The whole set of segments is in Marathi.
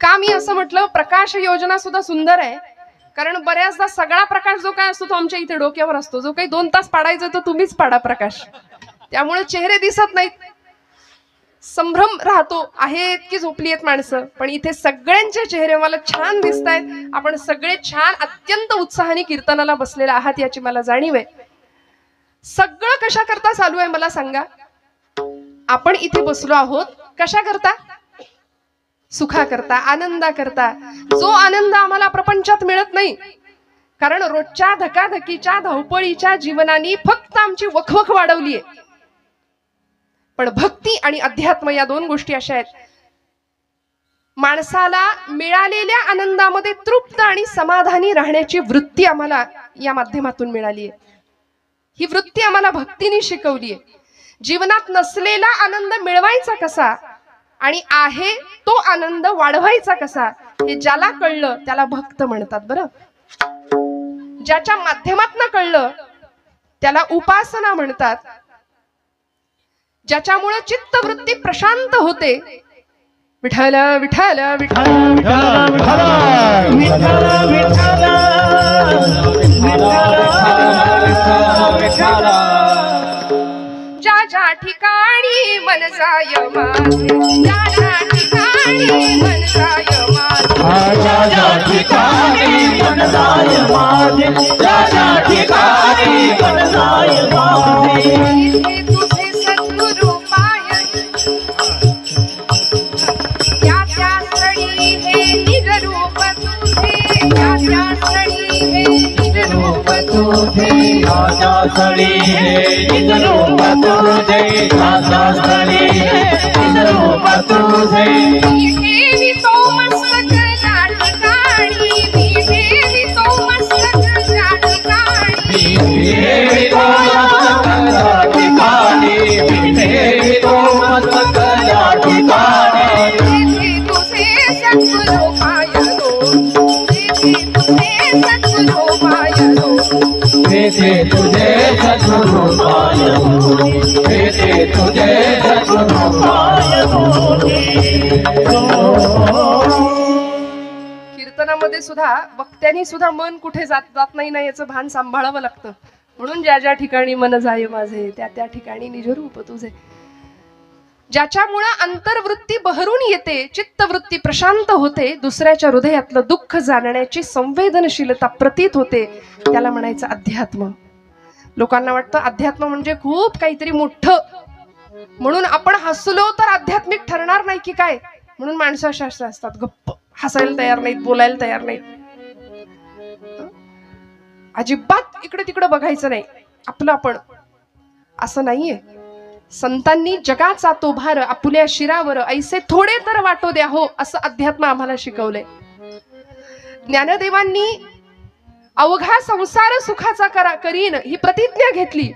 का मी असं म्हटलं? प्रकाश योजना सुद्धा सुंदर आहे. कारण बऱ्याचदा सगळा प्रकाश जो काय असतो तो आमच्या इथे डोक्यावर असतो. जो काही दोन तास पाडायचा तो तुम्हीच पाडा प्रकाश. त्यामुळे चेहरे दिसत नाहीत. संभ्रम राहतो. आहेत की झोपली आहेत माणसं. पण इथे सगळ्यांचे चेहरे मला छान दिसत आहेत. आपण सगळे छान अत्यंत उत्साहाने कीर्तनाला बसलेले आहात याची मला जाणीव आहे. सगळं कशा करता चालू आहे मला सांगा? आपण इथे बसलो आहोत. कशा करता सुखा करता आनंदा करता जो आनंद आम्हाला प्रपंचात मिळत नाही कारण रोजच्या धकाधकीच्या धावपळीच्या जीवनाने फक्त आमची वखवख वाढवली आहे. पण भक्ती आणि अध्यात्म या दोन गोष्टी अशा आहेत. माणसाला मिळालेल्या आनंदामध्ये तृप्त आणि समाधानी राहण्याची वृत्ती आम्हाला या माध्यमातून मिळाली आहे. ही वृत्ती आम्हाला भक्तीने शिकवली आहे. जीवनात नसलेला आनंद मिळवायचा कसा? आणि आहे तो आनंद वाढवायचा कसा हे ज्याला कळलं त्याला भक्त म्हणतात बरं. ज्याच्या माध्यमातनं कळलं त्याला उपासना म्हणतात. ज्याच्यामुळं चित्तवृत्ती प्रशांत होते. विठ्ठल विठ्ठल विठ्ठल. ज्या ज्या ठिकाणी मन जाय माझे. ठिकाणी राजा स्थळी हे निज रूप तुझे राजा स्थळी हे निज रूप तुझे मी तेथे तुझे सद्गुरु तेथे तुझे कीर्तनामध्ये सुद्धा वक्त्यांनी सुद्धा मन कुठे जात जात नाही ना याचं भान सांभाळावं लागतं. म्हणून ज्या ज्या ठिकाणी मन जाय माझे त्या त्या ठिकाणी निजरूप तुझे. ज्याच्यामुळं अंतर्वृत्ती बहरून येते चित्तवृत्ती प्रशांत होते दुसऱ्याच्या हृदयातलं दुःख जाणण्याची संवेदनशीलता प्रतीत होते त्याला म्हणायचं अध्यात्म. लोकांना वाटतं अध्यात्म म्हणजे खूप काहीतरी मोठं. म्हणून आपण हसलो तर आध्यात्मिक ठरणार नाही की काय? म्हणून माणसं अशा अशा असतात गप्प. हसायला तयार नाहीत बोलायला तयार नाहीत. अजिबात इकडे तिकडे बघायचं नाही. आपलं आपण. असं नाहीये. संतांनी जगाचा तो भार आपुल्या शिरावर ऐसे थोडे तर वाटो द्या हो असं अध्यात्म आम्हाला शिकवलंय. ज्ञानदेवांनी अवघा संसार सुखाचा करा करीन ही प्रतिज्ञा घेतली.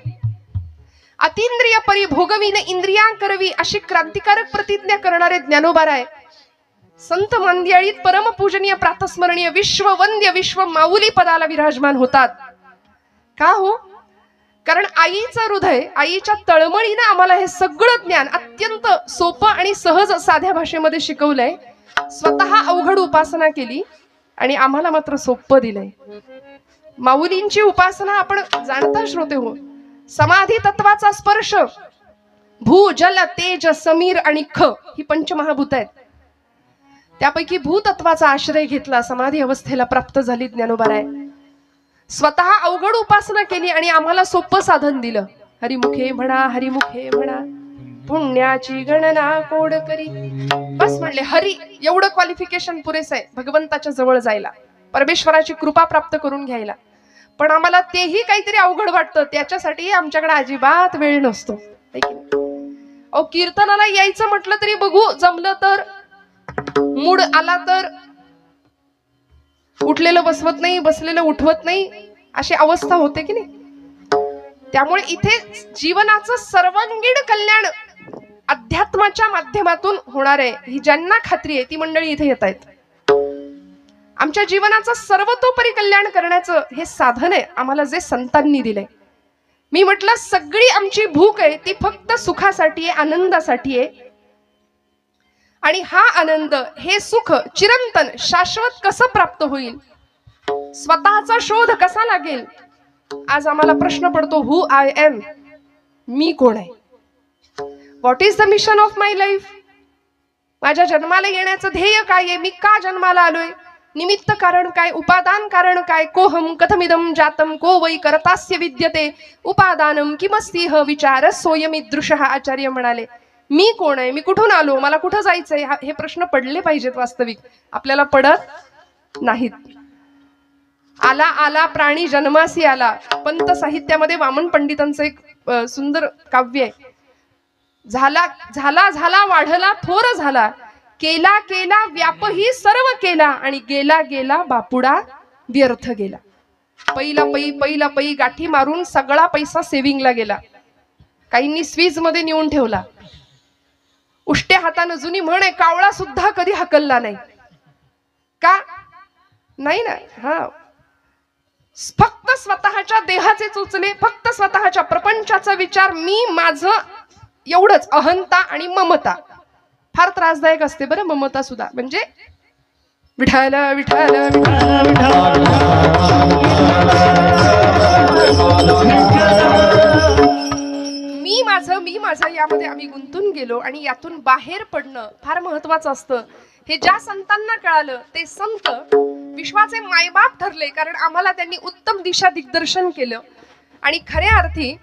अतिंद्रिय परिभोगवीन इंद्रिया करवी अशी क्रांतिकारक प्रतिज्ञा करणारे ज्ञानोबार आहे संत मंदिळीत परमपूजनीय प्रातस्मरणीय विश्ववंद्य विश्व माऊली पदाला विराजमान होतात. का हो? कारण आईचं हृदय आईच्या तळमळीनं आम्हाला हे सगळं ज्ञान अत्यंत सोपं आणि सहज साध्या भाषेमध्ये शिकवलंय. स्वतः अवघड उपासना केली आणि आम्हाला मात्र सोपं दिलंय. माऊलींची उपासना आपण जाणता श्रोते हो. समाधी तत्वाचा स्पर्श भू जल तेज समीर आणि ख ही पंचमहाभूत आहेत. त्यापैकी भूतत्वाचा आश्रय घेतला समाधी अवस्थेला प्राप्त झाली ज्ञानोबार आहे स्वतः अवघड उपासना केली आणि आम्हाला सोपं साधन दिलं. हरिमुखे म्हणा हरिमुखे म्हणा पुण्याची गणना कोड करी? बस म्हणले हरी एवढं क्वालिफिकेशन पुरेसं आहे भगवंताच्या जवळ जायला परमेश्वराची कृपा प्राप्त करून घ्यायला. पण आम्हाला तेही काहीतरी अवघड वाटतं त्याच्यासाठी आमच्याकडे अजिबात वेळ नसतो. अहो कीर्तनाला यायचं म्हटलं तरी बघू जमलं तर. मूड आला तर. उठलेलं बसवत नाही बसलेलं उठवत नाही. अशी अवस्था होते की नाही? त्यामुळे इथे जीवनाचं सर्वांगीण कल्याण अध्यात्माच्या माध्यमातून होणार आहे. ही ज्यांना खात्री आहे ती मंडळी इथे येत आहेत. आमच्या जीवनाचं सर्वतोपरी कल्याण करण्याचं हे साधन आहे. आम्हाला जे संतांनी दिलंय. मी म्हटलं सगळी आमची भूक आहे ती फक्त सुखासाठी आहे आनंदासाठी आहे. आणि हा आनंद हे सुख चिरंतन शाश्वत कसं प्राप्त होईल? स्वतःचा शोध कसा लागेल? आज आम्हाला प्रश्न पडतो हु आय एम मी कोण आहे? What is the mission of my life माझ्या जन्माला येण्याचं ध्येय काय आहे? मी का जन्माला आलोय? निमित्त कारण काय? उपादान कारण काय? कोहम कथमिदम जातम को वै करतास्य विद्यते? उपादानम किमस्ती ह विचार सोयमिदृश? आचार्य म्हणाले. मी कोण आहे? मी कुठून आलो? मला कुठं जायचंय? हा- हे प्रश्न पडले पाहिजेत वास्तविक. आपल्याला पडत नाहीत. आला आला प्राणी जन्मासी आला. पंत साहित्यामध्ये वामन पंडितांचं एक सुंदर काव्य आहे. झाला झाला झाला वाढला थोर झाला. केला केला व्यापही सर्व केला. आणि गेला गेला बापुडा व्यर्थ गेला. पहिला पै पहिला पै गाठी मारून सगळा पैसा सेव्हिंगला गेला. काहींनी स्वीजमध्ये नेऊन ठेवला. उष्ट्या हातानं जुनी म्हण आहे कावळा सुद्धा कधी हकलला नाही. का? नाही ना? हा. फक्त स्वतःच्या देहाचे चोचले फक्त स्वतःच्या प्रपंचाचा विचार मी माझं एवढंच अहंता आणि ममता. फार त्रासदायक असते बरं ममता सुद्धा. म्हणजे विठाल विठाल विठाल मी माझं मी माझं यामध्ये आम्ही गुंतून गेलो आणि यातून बाहेर पडणं फार महत्वाचं असतं. हे ज्या संतांना कळालं ते संत विश्वाचे मायबाप ठरले कारण आम्हाला त्यांनी उत्तम दिशा दिग्दर्शन केलं. आणि खऱ्या अर्थी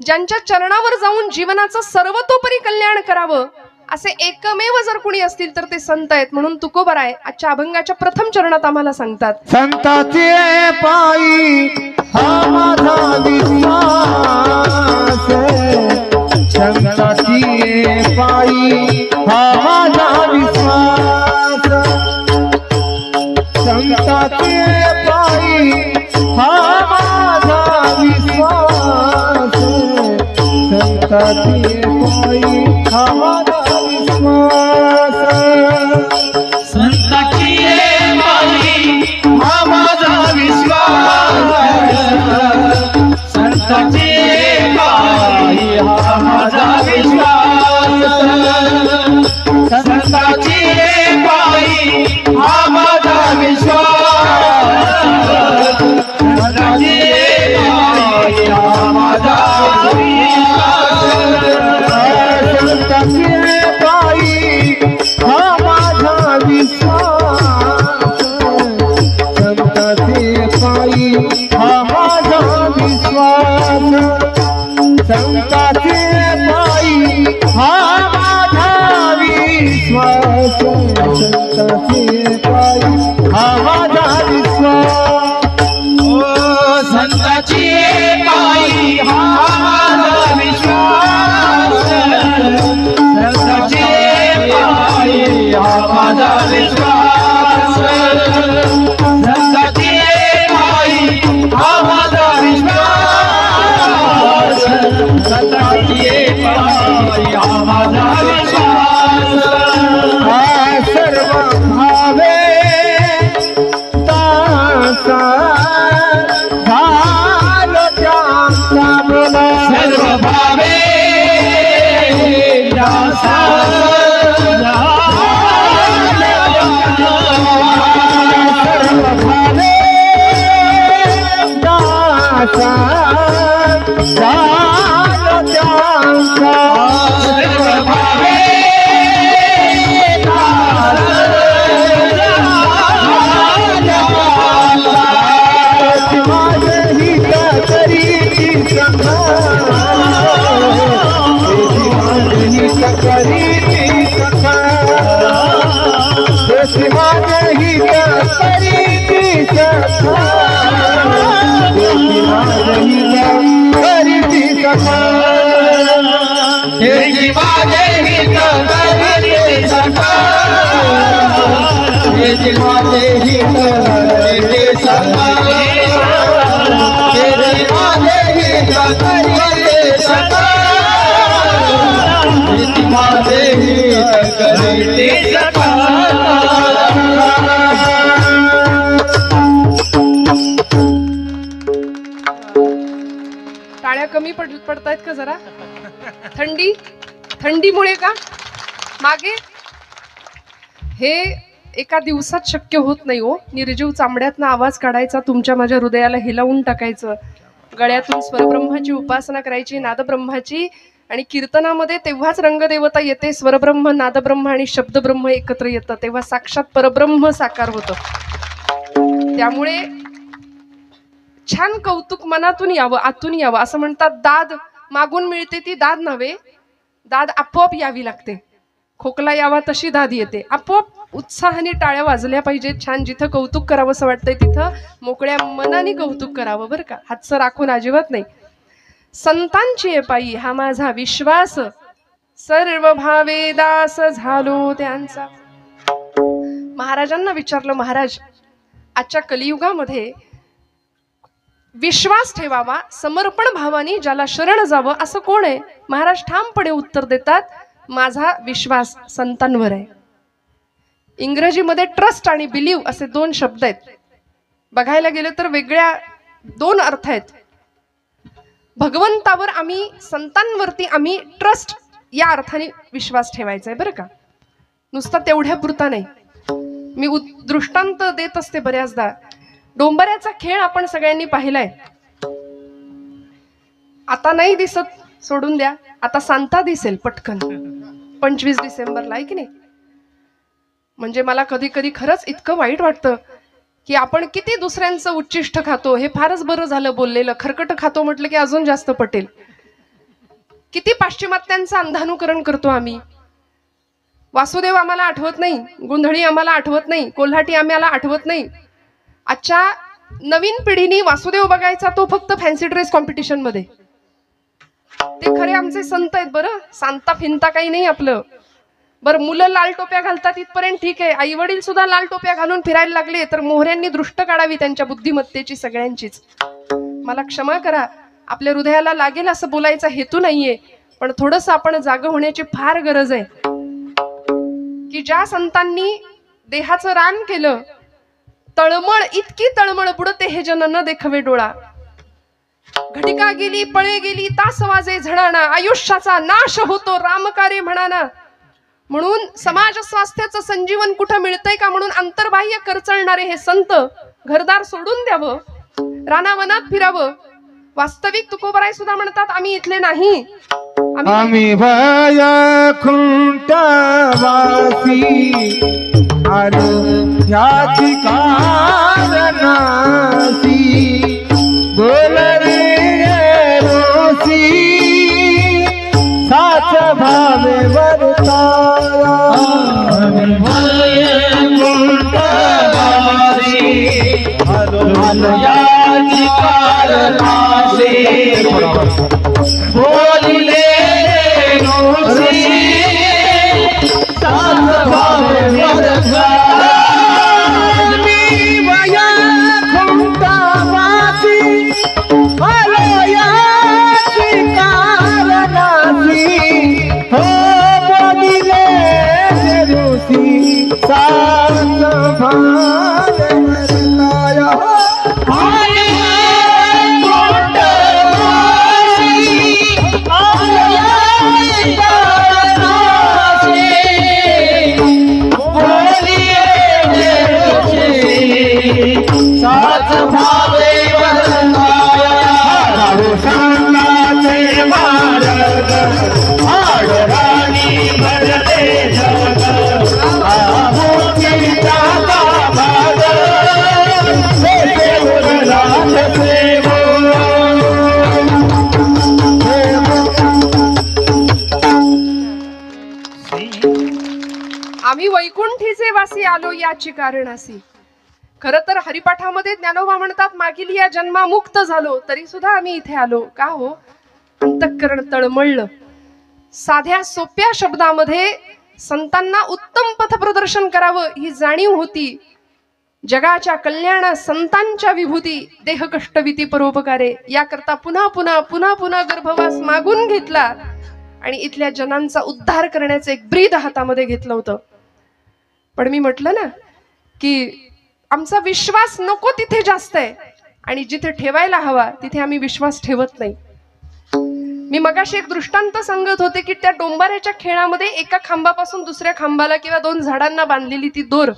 ज्यांच्या चरणावर जाऊन जीवनाचं सर्वतोपरी कल्याण करावं असे एकमेव जर कुणी असतील तर ते संत आहेत. म्हणून तुकोबराय आजच्या अभंगाच्या प्रथम चरणात आम्हाला सांगतात संताचे पायी हा माझा विश्वास संताची पायी हा माझा विश्वास. संताचे पायी हा माझा विश्वास संताची पायी हा संताची पायी हा टाळ्या कमी पड पडतायत का जरा? थंडी? थंडीमुळे का? मागे? हे एका दिवसात शक्य होत नाही हो. निर्जीव चांबड्यातनं आवाज काढायचा तुमच्या माझ्या हृदयाला हिलावून टाकायचं. गळ्यातून स्वरब्रह्माची उपासना करायची नादब्रह्माची. आणि कीर्तनामध्ये तेव्हाच रंगदेवता येते स्वरब्रह्म नादब्रह्म आणि शब्दब्रह्म एकत्र येतं तेव्हा साक्षात परब्रह्म साकार होतं. त्यामुळे छान कौतुक मनातून यावं आतून यावं. असं म्हणतात दाद मागून मिळते ती दाद नव्हे दाद आपोआप यावी लागते. खोकला यावा तशी दाद येते. आपोआप उत्साहाने टाळ्या वाजल्या पाहिजेत. छान जिथं कौतुक करावं असं वाटतंय तिथं मोकळ्या मनाने कौतुक करावं बरं का. हातचं राखून अजिबात नाही. संतांची आहे पायी. हा माझा विश्वास. सर्व भावे दास झालो त्यांचा. महाराजांना विचारलं महाराज आजच्या कलियुगामध्ये विश्वास ठेवावा समर्पण भावाने ज्याला शरण जावं असं कोण आहे? महाराज ठामपणे उत्तर देतात. माझा विश्वास संतांवर आहे. इंग्रजीमध्ये ट्रस्ट आणि बिलीव असे दोन शब्द आहेत. बघायला गेलं तर वेगळ्या दोन अर्थ आहेत. भगवंतावर आम्ही संतांवरती आम्ही ट्रस्ट या अर्थाने विश्वास ठेवायचा आहे बरं का? नुसता तेवढ्या पुरता नाही. मी दृष्टांत देत असते बऱ्याचदा. डोंबऱ्याचा खेळ आपण सगळ्यांनी पाहिलाय. आता नाही दिसत सोडून द्या. आता सांता दिसेल पटकन. पंचवीस डिसेंबरला आहे की नाही? म्हणजे मला कधी कधी खरंच इतकं वाईट वाटतं की आपण किती दुसऱ्यांचं उच्चिष्ट खातो. हे फारच बरं झालं बोललेलं. खरकट खातो म्हटलं की अजून जास्त पटेल. किती पाश्चिमात्यांचं अंधानुकरण करतो आम्ही. वासुदेव आम्हाला आठवत नाही. गोंधळी आम्हाला आठवत नाही. कोल्हाटी आम्हाला आठवत नाही. आजच्या नवीन पिढीने वासुदेव बघायचा तो फक्त फॅन्सी ड्रेस कॉम्पिटिशनमध्ये. ते खरे आमचे संत आहेत बरं. सांता फिंता काही नाही आपलं. बरं मुलं लाल टोप्या घालतात इथपर्यंत ठीक आहे. आई वडील सुद्धा लाल टोप्या घालून फिरायला लागले तर मोहऱ्यांनी दृष्ट काढावी त्यांच्या बुद्धिमत्तेची सगळ्यांचीच. मला क्षमा करा. आपल्या हृदयाला लागेल असं बोलायचा हेतू नाहीये. पण थोडस आपण जाग होण्याची फार गरज आहे. की ज्या संतांनी देहाचं रान केलं तळमळ इतकी तळमळ बुडते हे जन न देखवे डोळा. घटिका गेली पळे गेली तास वाजे झणाना आयुष्याचा नाश होतो रामकारे म्हणाना. म्हणून समाज स्वास्थ्याचं संजीवन कुठं मिळतंय का म्हणून अंतर्बाह्य करचळणारे हे संत घरदार सोडून द्यावं रानावनात फिरावं. वास्तविक तुकोबराय सुद्धा म्हणतात आम्ही इथले नाही. आम्ही खुंटा वासी ভাঙা आम्ही वैकुंठीचे वासी आलो याची कारणासी खर तर हरिपाठामध्ये ज्ञानोबा म्हणतात मागील या जन्मा मुक्त झालो तरी सुद्धा आम्ही इथे आलो. का हो? अंतःकरण तळमळलं. साध्या सोप्या शब्दामध्ये संतांना उत्तम पथप्रदर्शन करावं ही जाणीव होती. जगाच्या कल्याणा संतांच्या विभूती देह कष्टविती परोपकारे याकरता पुन्हा पुन्हा पुन्हा पुन्हा गर्भवास मागून घेतला. आणि इथल्या जनांचा उद्धार करण्याचं एक ब्रीद हातामध्ये घेतलं होतं. पण मी म्हटलं ना की आमचा विश्वास नको तिथे जास्त आहे. आणि जिथे ठेवायला हवा तिथे आम्ही विश्वास ठेवत नाही. मी मगाशी एक दृष्टांत सांगत होते की त्या डोंबाऱ्याच्या खेळामध्ये एका खांबापासून दुसऱ्या खांबाला किंवा दोन झाडांना बांधलेली ती दोर.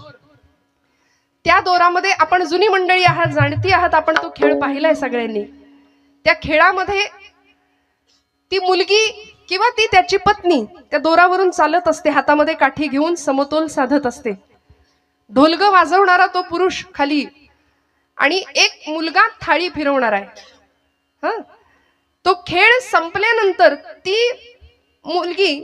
त्या दोरामध्ये आपण जुनी मंडळी आहात जाणती आहात आपण तो खेळ पाहिलाय सगळ्यांनी. त्या खेळामध्ये ती मुलगी किंवा ती त्याची पत्नी त्या दोरावरून चालत असते हातामध्ये काठी घेऊन समतोल साधत असते. ढोलग वाजवणारा तो पुरुष खाली आणि एक मुलगा थाळी फिरवणार आहे. हा? तो खेळ संपल्यानंतर ती मुलगी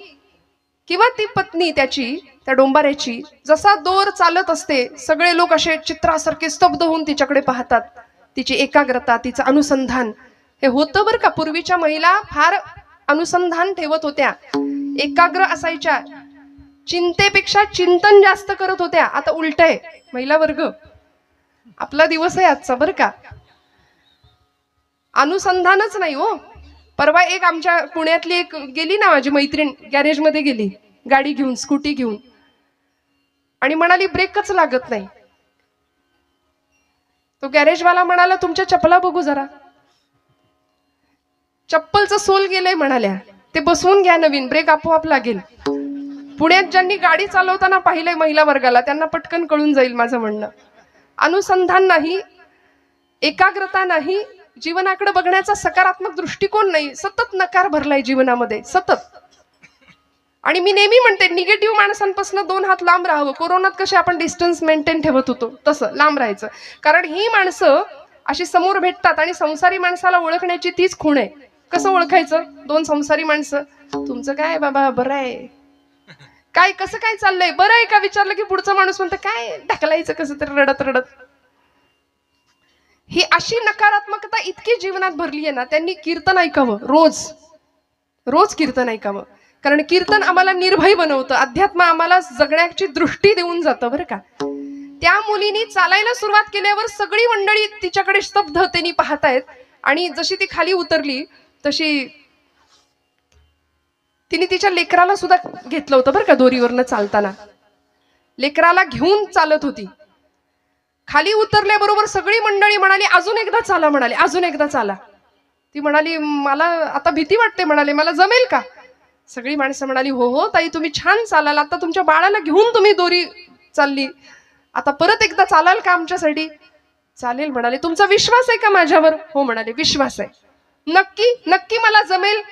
किंवा ती पत्नी त्याची त्या डोंबाऱ्याची जसा दोर चालत असते सगळे लोक असे चित्रासारखे स्तब्ध होऊन तिच्याकडे पाहतात. तिची एकाग्रता तिचं अनुसंधान हे होतं बरं का? पूर्वीच्या महिला फार अनुसंधान ठेवत होत्या. एकाग्र असायच्या. चिंतेपेक्षा चिंतन जास्त करत होत्या. आता उलट आहे. महिला वर्ग. आपला दिवस आहे आजचा बरं का? अनुसंधानच नाही हो. परवा एक आमच्या पुण्यातली एक गेली ना माझी मैत्रीण गॅरेजमध्ये गेली. गाडी घेऊन स्कूटी घेऊन. आणि म्हणाली ब्रेकच लागत नाही. तो गॅरेजवाला म्हणाला तुमच्या चपला बघू जरा. चप्पलचं सोल गेलंय म्हणाल्या. ते बसवून घ्या नवीन ब्रेक आपोआप लागेल. पुण्यात ज्यांनी गाडी चालवताना पाहिलंय महिला वर्गाला त्यांना पटकन कळून जाईल माझं म्हणणं. अनुसंधान नाही एकाग्रता नाही जीवनाकडे बघण्याचा सकारात्मक दृष्टिकोन नाही सतत नकार भरलाय जीवनामध्ये सतत. आणि मी नेहमी म्हणते निगेटिव्ह माणसांपासून दोन हात लांब राहावं. कोरोनात कसे आपण डिस्टन्स मेंटेन ठेवत होतो तसं लांब राहायचं. कारण ही माणसं अशी समोर भेटतात आणि संसारी माणसाला ओळखण्याची तीच खूण आहे. कसं ओळखायचं? दोन संसारी माणसं. तुमचं काय बाबा? बरं आहे. काय कसं काय चाललंय? बरं आहे का विचारलं की पुढचा माणूस म्हणतं काय ढकलायचं कसं तरी रडत रडत. ही अशी नकारात्मकता इतकी जीवनात भरली आहे ना त्यांनी कीर्तन ऐकावं रोज. रोज कीर्तन ऐकावं. कारण कीर्तन आम्हाला निर्भय बनवतं. अध्यात्म आम्हाला जगण्याची दृष्टी देऊन जातं बरं का? त्या मुलीनी चालायला सुरुवात केल्यावर सगळी मंडळी तिच्याकडे स्तब्ध त्यांनी पाहतायत. आणि जशी ती खाली उतरली तशी तिने तिच्या लेकराला सुद्धा घेतलं होतं बरं का दोरीवरनं चालताना. लेकराला घेऊन चालत होती. खाली उतरल्याबरोबर सगळी मंडळी म्हणाली अजून एकदा चाला म्हणाली. अजून एकदा चाला. ती म्हणाली मला आता भीती वाटते म्हणाले. मला जमेल का? सगळी माणसं म्हणाली हो हो ताई तुम्ही छान चालाल. आता तुमच्या बाळाला घेऊन तुम्ही दोरी चालली. आता परत एकदा चालाल का आमच्यासाठी? चालेल म्हणाले. तुमचा विश्वास आहे का माझ्यावर? हो म्हणाले. विश्वास आहे. नक्की नक्की मला जमेल?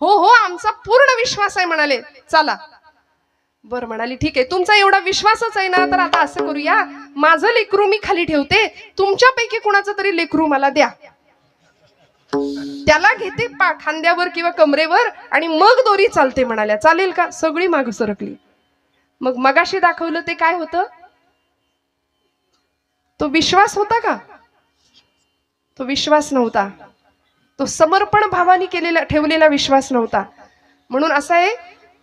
हो हो आमचा पूर्ण विश्वास आहे म्हणाले. चला. बर म्हणाली ठीक आहे. तुमचा एवढा विश्वासच आहे ना तर आता असं करूया. माझं लेकरू मी खाली ठेवते. तुमच्यापैकी कुणाचं तरी लेकरू मला द्या. त्याला घेते पा खांद्यावर किंवा कमरेवर आणि मग दोरी चालते म्हणाल्या. चालेल का? सगळी माग सरकली. मग मगाशी दाखवलं ते काय होतं? तो विश्वास होता का? तो विश्वास नव्हता. तो समर्पण भावाने केलेला ठेवलेला विश्वास नव्हता. म्हणून असं आहे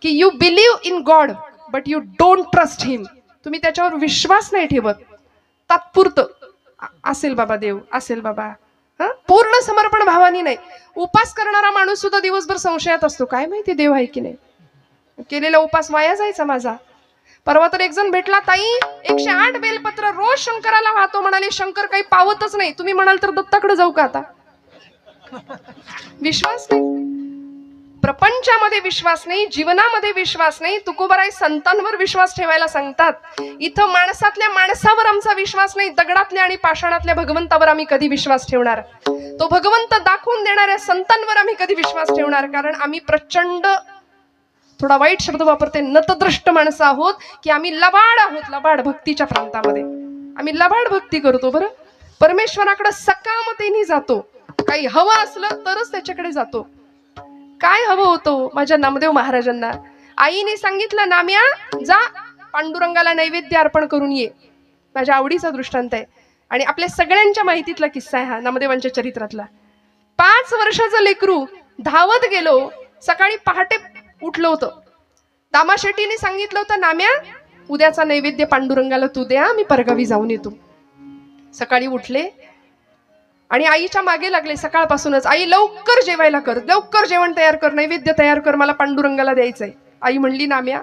की you believe in God but you don't trust him तुम्ही त्याच्यावर विश्वास नाही ठेवत. तात्पुरतं. असेल बाबा देव असेल बाबा. हा? पूर्ण समर्पण भावानी नाही. उपास करणारा माणूस सुद्धा दिवसभर संशयात असतो. काय माहिती देव आहे की नाही? केलेला उपास वाया जायचा माझा. परवा तर एक जण भेटला ताई एकशे आठ बेलपत्र रोज शंकराला वाहतो. म्हणाले शंकर काही पावतच नाही. तुम्ही म्हणाल तर दत्ताकडे जाऊ का आता? विश्वास नाही. प्रपंचामध्ये विश्वास नाही जीवनामध्ये विश्वास नाही तुकोबराय संतांवर विश्वास ठेवायला सांगतात. इथं माणसातल्या माणसावर आमचा विश्वास नाही दगडातल्या आणि पाषाणातल्या भगवंतावर आम्ही कधी विश्वास ठेवणार? तो भगवंत दाखवून देणाऱ्या संतांवर आम्ही कधी विश्वास ठेवणार? कारण आम्ही प्रचंड थोडा वाईट शब्द वापरते नतद्रष्ट माणसं आहोत की आम्ही लबाड आहोत लबाड भक्तीच्या प्रांतामध्ये. आम्ही लबाड भक्ती करतो बरं. परमेश्वराकडे सकामतेने जातो. काही हवं असलं तरच त्याच्याकडे जातो. काय हवं होतं माझ्या नामदेव महाराजांना? आईने सांगितलं नाम्या जा पांडुरंगाला नैवेद्य अर्पण करून ये. माझ्या आवडीचा दृष्टांत आहे. आणि आपल्या सगळ्यांच्या माहितीतला किस्सा आहे हा नामदेवांच्या चरित्रातला. पाच वर्षाचं लेकरू धावत गेलो सकाळी पहाटे उठलो होतं. दामा शेट्टीने सांगितलं होतं नाम्या उद्याचा नैवेद्य पांडुरंगाला तू द्या मी परगावी जाऊन येतो. सकाळी उठले आणि आईच्या मागे लागले सकाळपासूनच. आई लवकर जेवायला कर. लवकर जेवण तयार कर. नैवेद्य तयार कर. मला पांडुरंगाला द्यायचंय. आई म्हणली नाम्या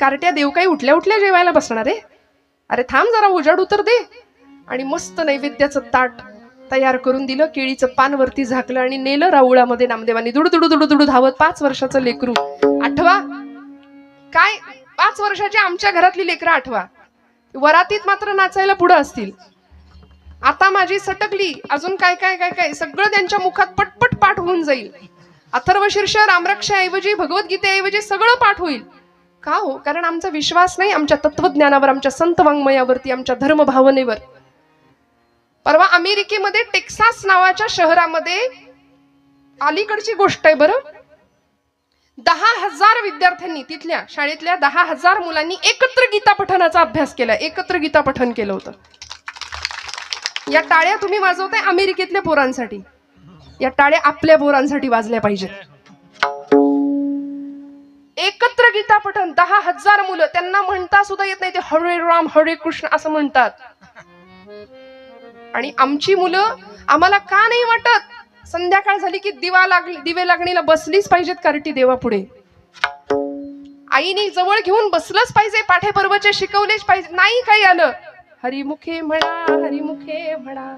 कारट्या देव काही उठल्या उठल्या जेवायला बसणार आहे? अरे थांब जरा उजाड उतर दे. आणि मस्त नैवेद्याचं ताट तयार करून दिलं. केळीचं पान वरती झाकलं आणि नेलं राऊळामध्ये नामदेवानी. दुडू दुडू दुडू दुडू धावत पाच वर्षाचं लेकरू. आठवा. काय? पाच वर्षाची आमच्या घरातली लेकरं आठवा. वरातीत मात्र नाचायला पुढं असतील. आता माझी सटकली अजून काय काय काय काय? सगळं त्यांच्या मुखात पटपट पाठ होऊन जाईल. अथर्व शीर्ष रामरक्षाऐवजी भगवद्गीतेऐवजी सगळं पाठ होईल. का हो? कारण आमचा विश्वास नाही आमच्या तत्वज्ञानावर आमच्या संत वाङ्मयावरती आमच्या धर्मभावनेवर. परवा अमेरिकेमध्ये टेक्सास नावाच्या शहरामध्ये अलीकडची गोष्ट आहे बरं. दहा हजार विद्यार्थ्यांनी तिथल्या शाळेतल्या दहा हजार मुलांनी एकत्र गीता पठणाचा अभ्यास केला. एकत्र गीता पठण केलं होतं. या टाळ्या तुम्ही वाजवताय अमेरिकेतल्या पोरांसाठी. या टाळ्या आपल्या पोरांसाठी वाजल्या पाहिजेत. एकत्र गीता पठण दहा हजार मुलं त्यांना म्हणता सुद्धा येत नाही ते हरे राम हरे कृष्ण असं म्हणतात. आणि आमची मुलं आम्हाला का नाही वाटत? संध्याकाळ झाली की दिवा लागली दिवे लागणीला बसलीच पाहिजेत कार्टी देवा पुढे आईने जवळ घेऊन बसलंच पाहिजे पाठे पर्वचे शिकवलेच पाहिजे नाही काही आलं. हरिमुखे म्हणा हरिमुखे म्हणा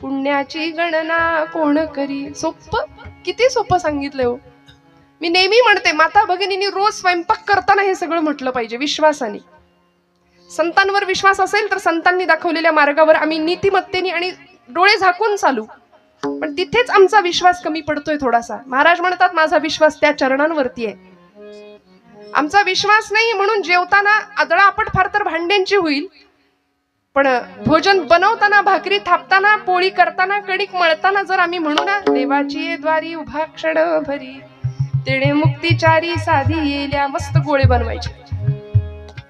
पुण्याची गणना कोण करी? सोप किती सोपं सांगितलंय हो. मी नेहमी म्हणते माता भगिनींनी रोज स्वयंपाक करताना हे सगळं म्हटलं पाहिजे विश्वासाने. संतांवर विश्वास असेल तर संतांनी दाखवलेल्या मार्गावर आम्ही नीतिमत्तेने आणि डोळे झाकून चालू. पण तिथेच आमचा विश्वास कमी पडतोय थोडासा. महाराज म्हणतात माझा विश्वास त्या चरणांवरती आहे. आमचा विश्वास नाही म्हणून जेवताना आदळापट फार तर भांड्यांची होईल पण भोजन बनवताना भाकरी थापताना पोळी करताना कणिक मळताना जर आम्ही म्हणू ना देवाची द्वारी उभा क्षण भरी तेणे मुक्तीचारी साधी येल्या मस्त गोळे बनवायचे.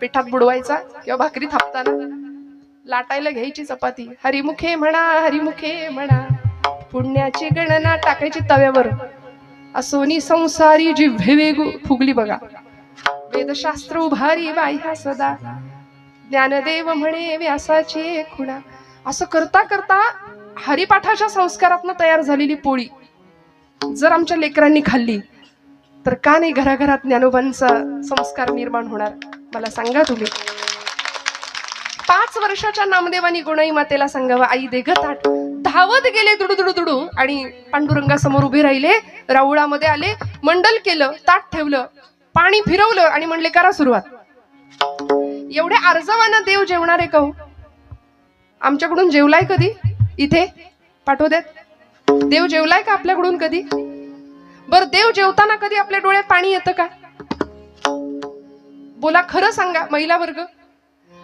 पिठात बुडवायचा किंवा भाकरी थापताना लाटायला घ्यायची चपाती. हरिमुखे म्हणा हरिमुखे म्हणा पुण्याची गणना टाकायची तव्यावर. असोनी संसारी जी वेगू फुगली बघा. वेदशास्त्र उभारी बाह्या सदा. ज्ञानदेव म्हणे व्यासाची खुणा. असं करता करता हरिपाठाच्या संस्कारातनं तयार झालेली पोळी जर आमच्या लेकरांनी खाल्ली तर का नाही घराघरात ज्ञानोबांचा संस्कार निर्माण होणार? मला सांगा तुम्ही. पाच वर्षाच्या नामदेवानी गुणाई मातेला सांगावं आई दे ताट. धावत गेले दुडू दुडू दुडू आणि पांडुरंगासमोर उभे राहिले राऊळामध्ये आले मंडल केलं ताट ठेवलं पाणी फिरवलं आणि म्हणले करा सुरुवात. एवढे अर्जवाना देव जेवणारे का हो आमच्याकडून जेवलाय कधी? इथे? पाठवू देत? देव जेवलाय का आपल्याकडून कधी? बर देव जेवताना कधी आपल्या डोळ्यात पाणी येतं का? बोला खरं सांगा महिला वर्ग.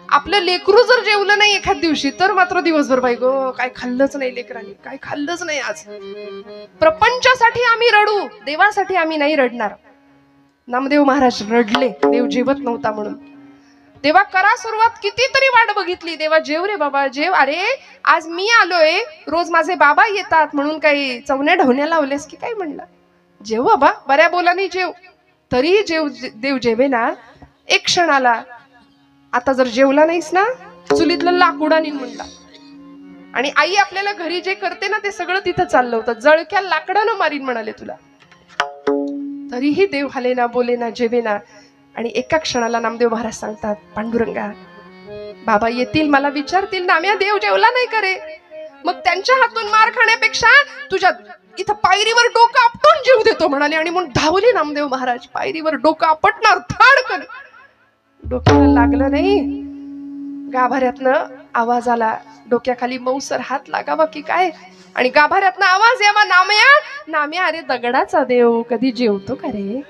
आपलं लेकरू जर जेवलं नाही एखाद दिवशी तर मात्र दिवसभर बाई गो काय खाल्लंच नाही लेकरांनी काय खाल्लंच नाही आज. प्रपंचासाठी आम्ही रडू देवासाठी आम्ही नाही रडणार. नामदेव महाराज रडले देव जेवत नव्हता म्हणून. देवा करा सुरुवात. कितीतरी वाट बघितली. देवा जेव रे बाबा जेव. अरे आज मी आलोय. रोज माझे बाबा येतात म्हणून काही चवण्या ढवण्या लावलेस की काय म्हणलं जेव बाबा बऱ्या बोलाने जेव. तरीही जेव देव जेवे ना. एक क्षणाला आता जर जेवला नाहीस ना चुलीतलं लाकूडाने म्हणला. आणि आई आपल्याला घरी जे करते ना ते सगळं तिथं चाललं होतं. जळक्या लाकडानं मारीन म्हणाले तुला. तरीही देव हाले ना बोले ना जेवे ना आणि एका क्षणाला नामदेव महाराज सांगतात पांडुरंगा बाबा येतील मला विचारतील नाम्या देव जेवला नाही करे मग त्यांच्या हातून मार खाण्यापेक्षा तुझ्या इथं पायरीवर डोकं आपटून जीव देतो म्हणाले आणि म्हणून धावले नामदेव महाराज पायरीवर डोकं आपटणार थाडकन डोक्याला लागलं नाही. गाभाऱ्यातनं आवाज आला डोक्याखाली मौसर हात लागावा की काय? आणि गाभाऱ्यातनं आवाज यावा नामया नाम्या अरे दगडाचा देव कधी जेवतो का रे?